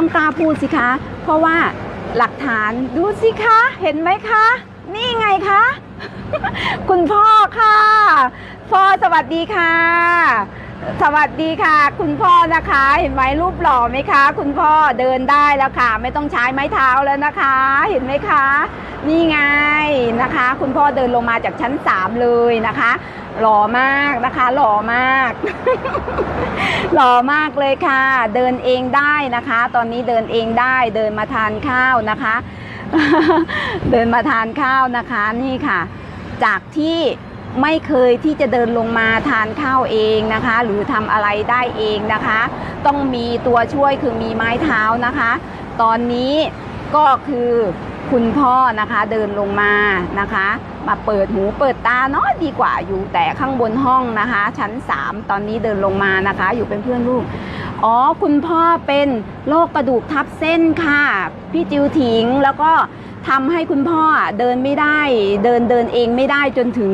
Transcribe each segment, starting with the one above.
ต้องกล้าพูดสิคะ เพราะว่าหลักฐานดูสิคะ เห็นไหมคะ นี่ไงคะ คุณพ่อค่ะพ่อสวัสดีค่ะ สวัสดีค่ะ คุณพ่อนะคะ เห็นไหมรูปหล่อไหมคะ คุณพ่อเดินได้แล้วค่ะ ไม่ต้องใช้ไม้เท้าแล้วนะคะ เห็นไหมคะ นี่ไงนะคะ คุณพ่อเดินลงมาจากชั้นสามเลยนะคะ หล่อมากนะคะ หล่อมาก หล่อมากเลยค่ะ เดินเองได้นะคะ ตอนนี้เดินเองได้เดินมาทานข้าวนะคะ เดินมาทานข้าวนะคะนี่ค่ะ จากที่ ไม่เคยที่จะเดินลงมาทานข้าวเองนะคะ หรือทำอะไรได้เองนะคะ ต้องมีตัวช่วยคือมีไม้เท้านะคะ ตอนนี้ก็คือคุณพ่อนะคะเดินลงมานะคะ มาเปิดหูเปิดตาเนาะดีกว่าอยู่แต่ข้างบนห้องนะคะ ชั้น 3 ตอนนี้เดินลงมานะคะ อยู่เป็นเพื่อนลูกอ๋อคุณพ่อเป็นโรคกระดูกทับเส้นค่ะ พี่จิวถิงแล้วก็ทำให้คุณพ่อเดินไม่ได้ เดินเดินเองไม่ได้จนถึง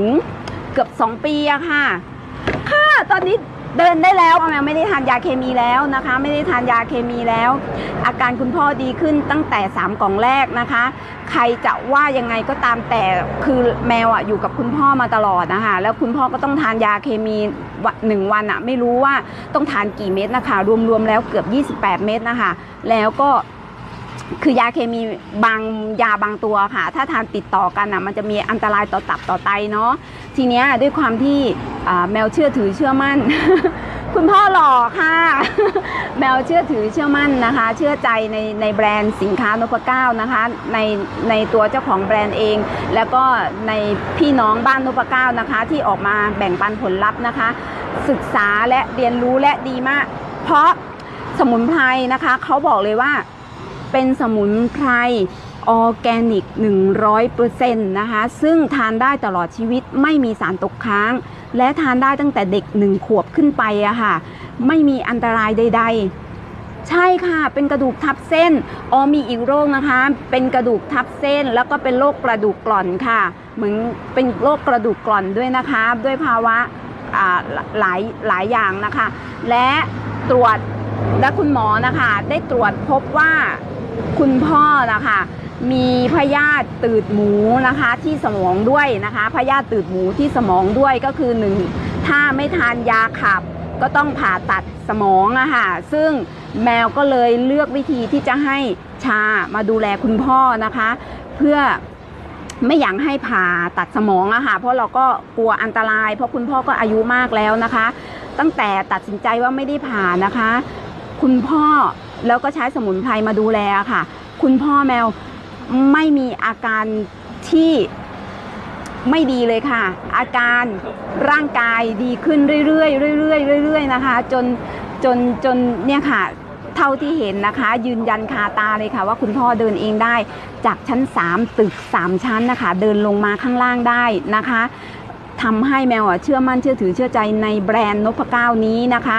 เกือบ 2 ปีอะค่ะ ค่ะตอนนี้เดินได้แล้วแมวไม่ได้ทานยาเคมีแล้วนะคะ ไม่ได้ทานยาเคมีแล้ว อาการคุณพ่อดีขึ้นตั้งแต่ 3 กล่องแรกนะคะ ใครจะว่ายังไงก็ตามแต่คือแมวอะอยู่กับคุณพ่อมาตลอดนะคะแล้วคุณพ่อก็ต้องทานยาเคมีหนึ่งวันอะไม่รู้ว่าต้องทานกี่เม็ดนะคะ รวมๆแล้วเกือบ 28 เม็ดนะคะ แล้วก็ คือยาเคมีบางยาบางตัวค่ะ ถ้าทานติดต่อกันอะมันจะมีอันตรายต่อตับต่อไตเนาะทีเนี้ยด้วยความที่แมวเชื่อถือเชื่อมั่น คุณพ่อหล่อค่ะ แมวเชื่อถือเชื่อมั่นนะคะ เชื่อใจในในแบรนด์สินค้านพเก้านะคะในในตัวเจ้าของแบรนด์เอง แล้วก็ในพี่น้องบ้านนพเก้านะคะ ที่ออกมาแบ่งปันผลลัพธ์นะคะ ศึกษาและเรียนรู้และดีมาก เพราะสมุนไพรนะคะเขาบอกเลยว่า เป็นสมุนไพรออร์แกนิก 100%นะคะ ซึ่งทานได้ตลอดชีวิตไม่มีสารตกค้าง และทานได้ตั้งแต่เด็กหนึ่งขวบขึ้นไปอะค่ะ ไม่มีอันตรายใด ๆ ใช่ค่ะ เป็นกระดูกทับเส้น ออมีอีกโรคนะคะ เป็นกระดูกทับเส้น แล้วก็เป็นโรคกระดูกกร่อนค่ะ เหมือนเป็นโรคกระดูกกร่อนด้วยนะคะ ด้วยภาวะอ่าหลายหลายอย่างนะคะ และตรวจและคุณหมอนะคะ ได้ตรวจพบว่า คุณพ่อนะคะมีพยาธิตืดหมูนะคะที่สมองด้วยนะคะพยาธิตืดหมูที่สมองด้วยก็คือหนึ่งถ้าไม่ทานยาขับ ก็ต้องผ่าตัดสมองอะค่ะซึ่งแมวก็เลยเลือกวิธีที่จะให้ชามาดูแลคุณพ่อนะคะ เพื่อไม่อยากให้ผ่าตัดสมองอะค่ะเพราะเราก็กลัวอันตราย เพราะคุณพ่อก็อายุมากแล้วนะคะ ตั้งแต่ตัดสินใจว่าไม่ได้ผ่านะคะ คุณพ่อ แล้วก็ใช้สมุนไพรมาดูแลค่ะ คุณพ่อแมวไม่มีอาการที่ไม่ดีเลยค่ะ อาการร่างกายดีขึ้นเรื่อยๆเรื่อยๆเรื่อยๆนะคะ จนจนจนเนี่ยค่ะ เท่าที่เห็นนะคะ ยืนยันคาตาเลยค่ะ ว่าคุณพ่อเดินเองได้ จากชั้น 3 ตึก 3 ชั้นนะคะ เดินลงมาข้างล่างได้นะคะทำให้แมวเชื่อมั่นเชื่อถือเชื่อใจในแบรนด์นพเก้านี้นะคะ